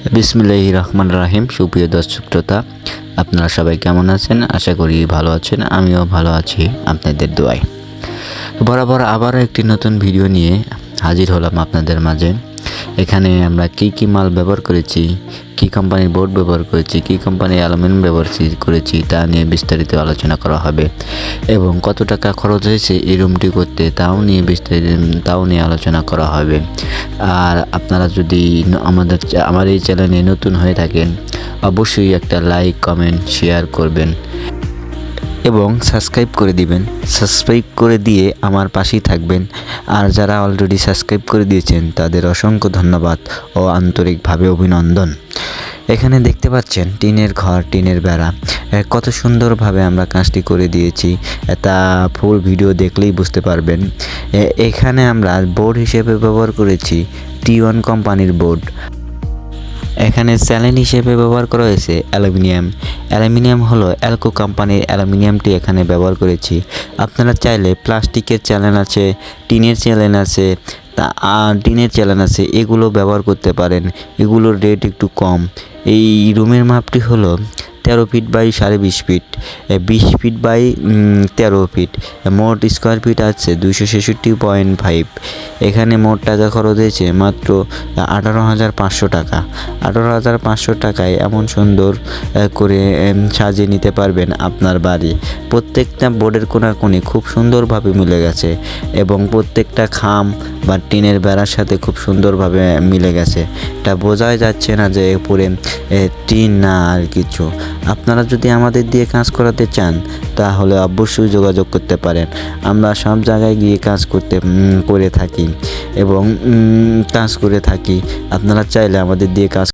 বিসমিল্লাহ রহমান রাহিম। সুপ্রিয় দর্শক শ্রোতা, আপনারা সবাই কেমন আছেন? আশা করি ভালো আছেন, আমিও ভালো আছি আপনাদের দোয়ায়। বরাবর আবারও একটি নতুন ভিডিও নিয়ে হাজির হলাম আপনাদের মাঝে। এখানে আমরা কি কি মাল ব্যবহার করেছি, কি কোম্পানির বোর্ড ব্যবহার করেছি, কি কোম্পানির অ্যালুমিনিয়াম ব্যবহার করেছি তা নিয়ে বিস্তারিত আলোচনা করা হবে। এবং কত টাকা খরচ হয়েছে এই রুমটি করতে তাও নিয়ে বিস্তারিত, তাও নিয়ে আলোচনা করা হবে। আর আপনারা যদি আমাদের আমার এই চ্যানেলে নতুন হয়ে থাকেন, অবশ্যই একটা লাইক কমেন্ট শেয়ার করবেন। এবং সাবস্ক্রাইব করে দিবেন। সাবস্ক্রাইব করে দিয়ে আমার পাশেই থাকবেন। আর যারা অলরেডি সাবস্ক্রাইব করে দিয়েছেন, তাদের অসংখ্য ধন্যবাদ ও আন্তরিকভাবে অভিনন্দন। এখানে দেখতে পাচ্ছেন, টিনের ঘর, টিনের বেড়া। কত সুন্দরভাবে আমরা কাজটি করে দিয়েছি। তা ফুল ভিডিও দেখলেই বুঝতে পারবেন। এখানে আমরা বোর্ড হিসেবে ব্যবহার করেছি টি ওয়ান কোম্পানির বোর্ড এখানে স্যালেন হিসেবে ব্যবহার করা হয়েছে অ্যালুমিনিয়াম। অ্যালুমিনিয়াম হলো অ্যালকো কোম্পানির অ্যালুমিনিয়ামটি এখানে ব্যবহার করেছি। আপনারা চাইলে প্লাস্টিকের চ্যালেন আছে, টিনের চ্যালেন আছে টিনের চ্যালেন আছে, এগুলো ব্যবহার করতে পারেন। এগুলোর রেট একটু কম। এই রুমের মাপটি হলো তেরো ফিট বাই সাড়ে বিশ ফিট। বিশ ফিট বাই তেরো ফিট। মোট স্কোয়ার ফিট আছে দুইশো ছেষট্টি পয়েন্ট ফাইভ এখানে মোট টাকা খরচ হয়েছে মাত্র আঠারো হাজার পাঁচশো টাকা। আঠারো হাজার পাঁচশো টাকায় এমন সুন্দর করে সাজিয়ে নিতে পারবেন আপনার বাড়ি। প্রত্যেকটা বোর্ডের কোনাকুনি খুব সুন্দরভাবে মিলে গেছে এবং প্রত্যেকটা খাম বা টিনের বেড়ার সাথে খুব সুন্দরভাবে মিলে গেছে। এটা বোঝাই যাচ্ছে না যে পুরে এ, টিন না আর কিছু। আপনারা যদি আমাদের দিয়ে কাজ করাতে চান তাহলে অবশ্যই যোগাযোগ করতে পারেন। আমরা সব জায়গায় গিয়ে কাজ করতে করে থাকি এবং কাজ করে থাকি। আপনারা চাইলে আমাদের দিয়ে কাজ